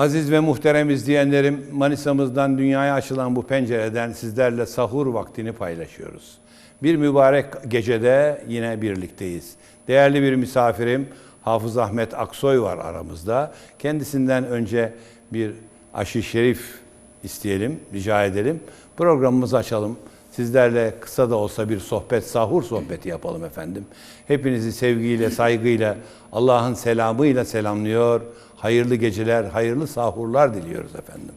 Aziz ve muhterem izleyenlerim, Manisa'mızdan dünyaya açılan bu pencereden sizlerle sahur vaktini paylaşıyoruz. Bir mübarek gecede yine birlikteyiz. Değerli bir misafirim Hafız Ahmet Aksoy var aramızda. Kendisinden önce bir aşı şerif isteyelim, rica edelim. Programımızı açalım. Sizlerle kısa da olsa bir sohbet, sahur sohbeti yapalım efendim. Hepinizi sevgiyle, saygıyla, Allah'ın selamıyla selamlıyor Hayırlı geceler, hayırlı sahurlar diliyoruz efendim.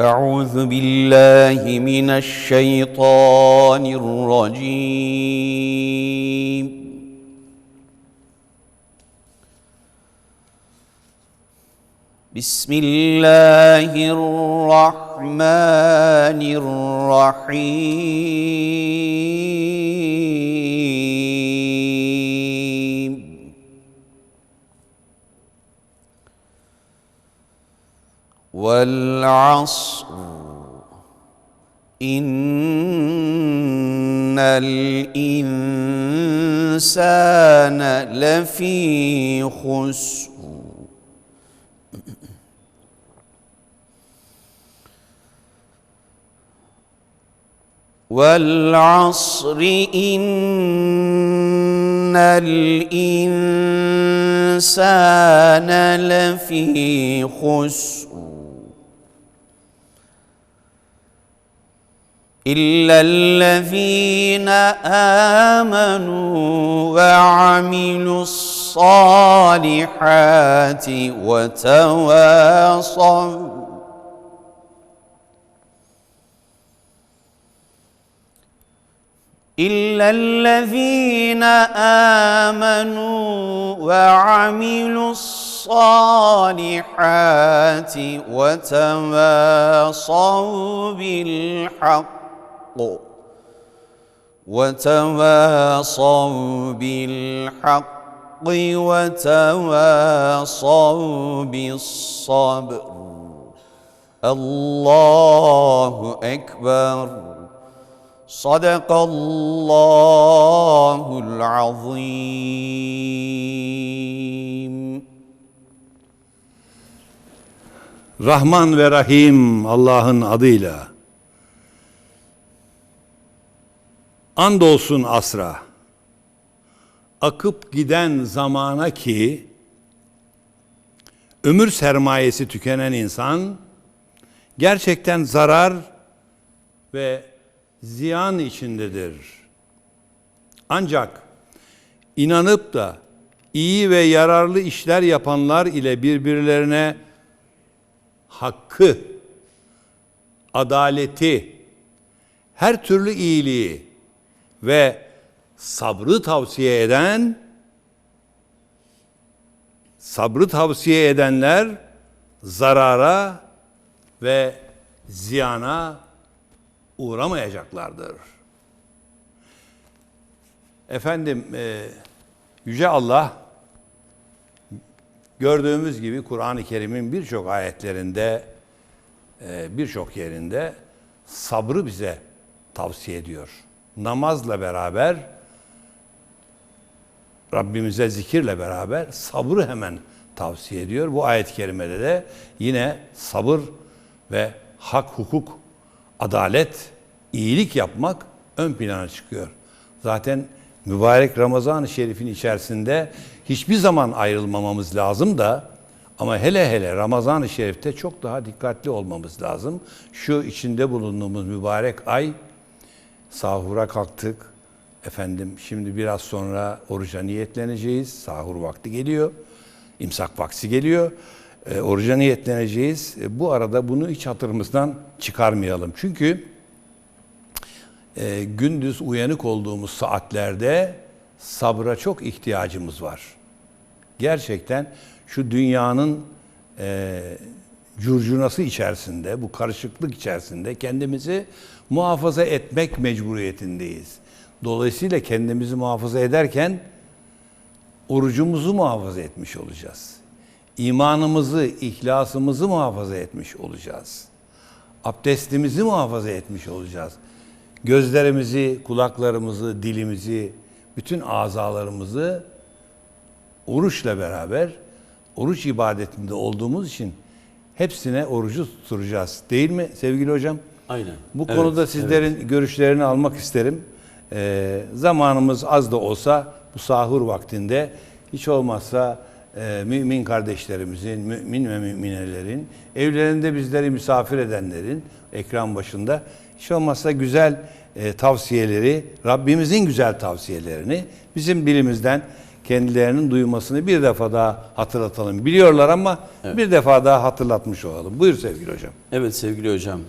أعوذ بالله من الشيطان الرجيم بسم الله الرحمن الرحيم والعصر. إن الإنسان لفي خسر. والعصر. إن الإنسان لفي خسر. إلا الذين آمنوا وعملوا الصالحات وتواصوا. إلا الذين آمنوا وعملوا الصالحات وتواصوا بالحق. وتواصوا بالحق وتواصوا بالصبر. الله أكبر. صدق الله العظيم. Rahman ve Rahim Allah'ın adıyla. Andolsun asra. Akıp giden zamana ki ömür sermayesi tükenen insan gerçekten zarar ve ziyan içindedir. Ancak inanıp da iyi ve yararlı işler yapanlar ile birbirlerine hakkı, adaleti, her türlü iyiliği ve sabrı tavsiye eden sabrı tavsiye edenler zarara ve ziyana uğramayacaklardır. Efendim e, Yüce Allah gördüğümüz gibi Kur'an-ı Kerim'in birçok ayetlerinde e, birçok yerinde sabrı bize tavsiye ediyor. Namazla beraber Rabbimize zikirle beraber sabrı hemen tavsiye ediyor. Bu ayet-i kerimede de yine sabır ve hak, hukuk, adalet, iyilik yapmak ön plana çıkıyor. Zaten mübarek Ramazan-ı Şerif'in içerisinde hiçbir zaman ayrılmamamız lazım da ama hele hele Ramazan-ı Şerif'te çok daha dikkatli olmamız lazım. Şu içinde bulunduğumuz mübarek ay sahura kalktık. Efendim şimdi biraz sonra oruca niyetleneceğiz. Sahur vakti geliyor. İmsak vakti geliyor. E, oruca niyetleneceğiz. E, bu arada bunu hiç hatırımızdan çıkarmayalım. Çünkü e, gündüz uyanık olduğumuz saatlerde sabra çok ihtiyacımız var. Gerçekten şu dünyanın e, curcunası içerisinde, bu karışıklık içerisinde kendimizi muhafaza etmek mecburiyetindeyiz. Dolayısıyla kendimizi muhafaza ederken orucumuzu muhafaza etmiş olacağız. İmanımızı, ihlasımızı muhafaza etmiş olacağız. Abdestimizi muhafaza etmiş olacağız. Gözlerimizi, kulaklarımızı, dilimizi, bütün azalarımızı oruçla beraber oruç ibadetinde olduğumuz için hepsine orucu tutturacağız. Değil mi sevgili hocam? Aynen. Bu Evet, konuda sizlerin görüşlerini almak isterim. Ee, zamanımız az da olsa bu sahur vaktinde hiç olmazsa e, mümin kardeşlerimizin, mümin ve müminelerin, evlerinde bizleri misafir edenlerin ekran başında hiç olmazsa güzel e, tavsiyeleri, Rabbimizin güzel tavsiyelerini bizim dilimizden kendilerinin duymasını bir defa daha hatırlatalım. Biliyorlar ama bir defa daha hatırlatmış olalım. Buyur sevgili hocam. Evet sevgili hocam,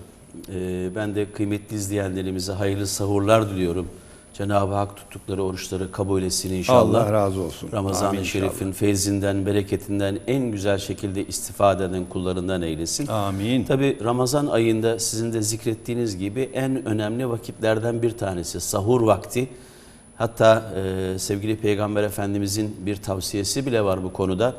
e, ben de kıymetli izleyenlerimize hayırlı sahurlar diliyorum. Cenab-ı Hak tuttukları oruçları kabul etsin inşallah. Allah razı olsun. Ramazan-ı Şerif'in feyzinden, bereketinden en güzel şekilde istifade eden kullarından eylesin. Amin. Tabi Ramazan ayında sizin de zikrettiğiniz gibi en önemli vakitlerden bir tanesi sahur vakti. Hatta e, sevgili Peygamber Efendimizin bir tavsiyesi bile var bu konuda.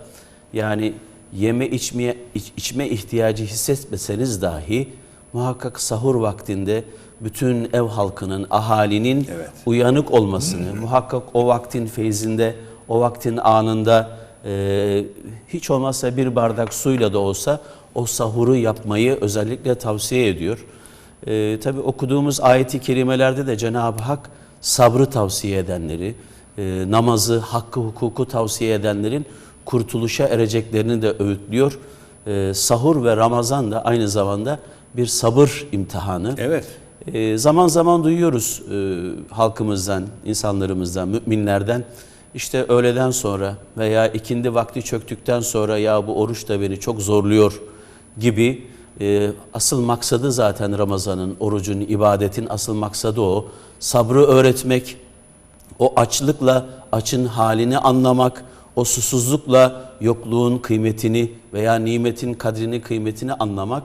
Yani yeme içmeye iç- içme ihtiyacı hissetmeseniz dahi muhakkak sahur vaktinde bütün ev halkının, ahalinin Evet. uyanık olmasını, muhakkak o vaktin feyzinde, o vaktin anında e, hiç olmazsa bir bardak suyla da olsa o sahuru yapmayı özellikle tavsiye ediyor. E, Tabi okuduğumuz ayeti kerimelerde de Cenab-ı Hak sabrı tavsiye edenleri, e, namazı, hakkı, hukuku tavsiye edenlerin kurtuluşa ereceklerini de öğütlüyor. E, sahur ve Ramazan da aynı zamanda bir sabır imtihanı. Evet. Ee, zaman zaman duyuyoruz e, halkımızdan, insanlarımızdan, müminlerden işte öğleden sonra veya ikindi vakti çöktükten sonra ya bu oruç da beni çok zorluyor gibi e, asıl maksadı zaten Ramazan'ın, orucun, ibadetin asıl maksadı o. Sabrı öğretmek, o açlıkla açın halini anlamak, o susuzlukla yokluğun kıymetini veya nimetin kadrini kıymetini anlamak.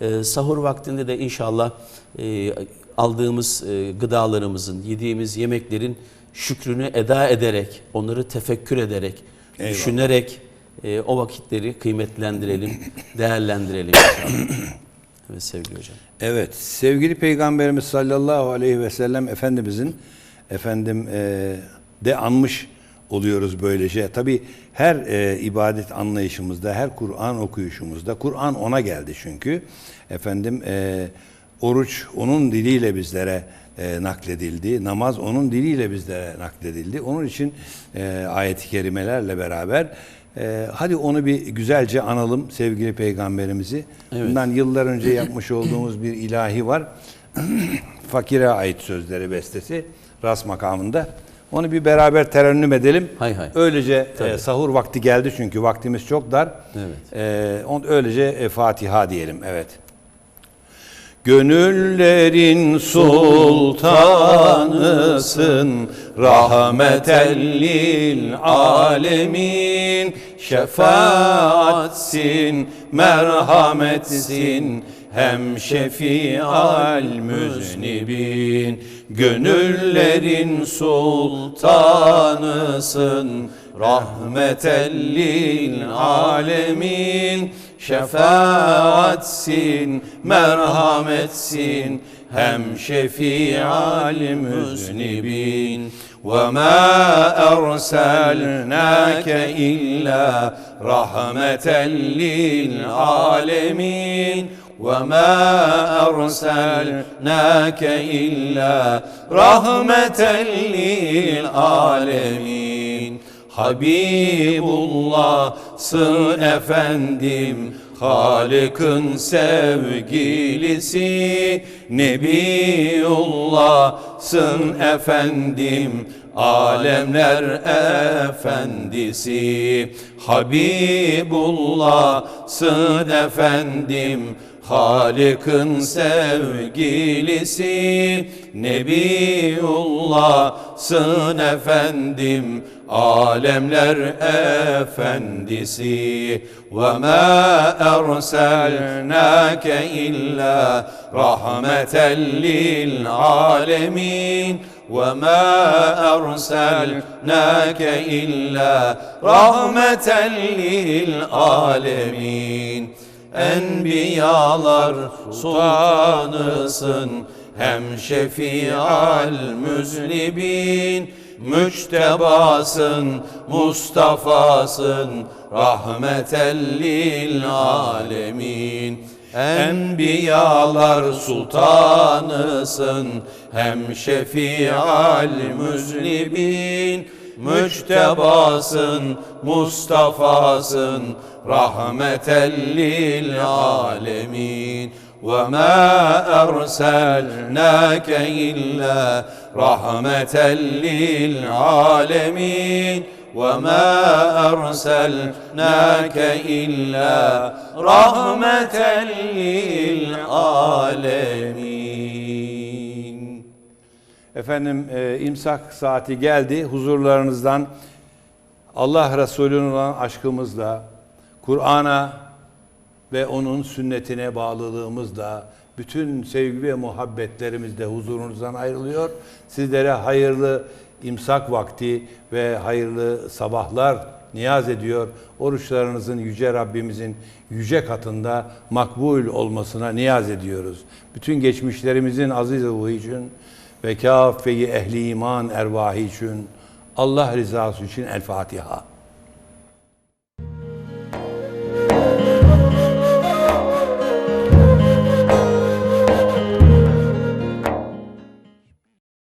Ee, sahur vaktinde de inşallah e, aldığımız e, gıdalarımızın, yediğimiz yemeklerin şükrünü eda ederek, onları tefekkür ederek, Eyvallah. düşünerek e, o vakitleri kıymetlendirelim, değerlendirelim. Evet sevgili hocam. Evet, sevgili Peygamberimiz sallallahu aleyhi ve sellem Efendimizin efendim e, de anmış oluyoruz böylece. Tabi her e, ibadet anlayışımızda, her Kur'an okuyuşumuzda, Kur'an ona geldi çünkü. Efendim e, oruç onun diliyle bizlere e, nakledildi. Namaz onun diliyle bizlere nakledildi. Onun için e, ayet-i kerimelerle beraber e, hadi onu bir güzelce analım sevgili peygamberimizi. Bundan yıllar önce yapmış olduğumuz bir ilahi var. Fakire ait sözleri bestesi ras makamında. Onu bir beraber terennüm edelim. Hay hay. Öylece e, sahur vakti geldi çünkü vaktimiz çok dar. Evet. E, on, öylece e, Fatiha diyelim. Evet. Gönüllerin sultanısın Rahmeten lil alemin. Şefaatsin, merhametsin Hem şefial müznibin. Gönüllerin sultanısın Rahmeten lil alemin شفاعة سين مرهمة سين هم شفيع المذنبين وما أرسلناك إلا رحمة للعالمين. وما أرسلناك إلا رحمة للعالمين. Habibullah'sın efendim Halık'ın sevgilisi. Nebiyullah'sın efendim Alemler efendisi. Habibullah'sın efendim Halık'ın sevgilisi. Nebiyullah'sın efendim Alemler efendisi Ve ma erselnake illa rahmeten lil alemin وما أرسلناك إلا رحمة للعالمين Enbiyalar sultanısın Hem şefial müznibin müçtebasın, Mustafa'sın, rahmeten lil alemin. Enbiyalar sultanısın, hem şefial müznibin. Müçtebasın, Mustafa'sın, rahmeten lil alemin. وما أرسلناك إلا رحمة للعالمين وما أرسلناك إلا رحمة للعالمين Efendim e, imsak saati geldi. Huzurlarınızdan Allah Resulü'nün olan aşkımızla, Kur'an'a ve onun sünnetine bağlılığımızla, bütün sevgi ve muhabbetlerimizle huzurunuzdan ayrılıyor. Sizlere hayırlı imsak vakti ve hayırlı sabahlar niyaz ediyor. Oruçlarınızın yüce Rabbimizin yüce katında makbul olmasına niyaz ediyoruz. Bütün geçmişlerimizin aziz ruhu için ve kâfeyi ehli iman ervahı için Allah rızası için El Fatiha.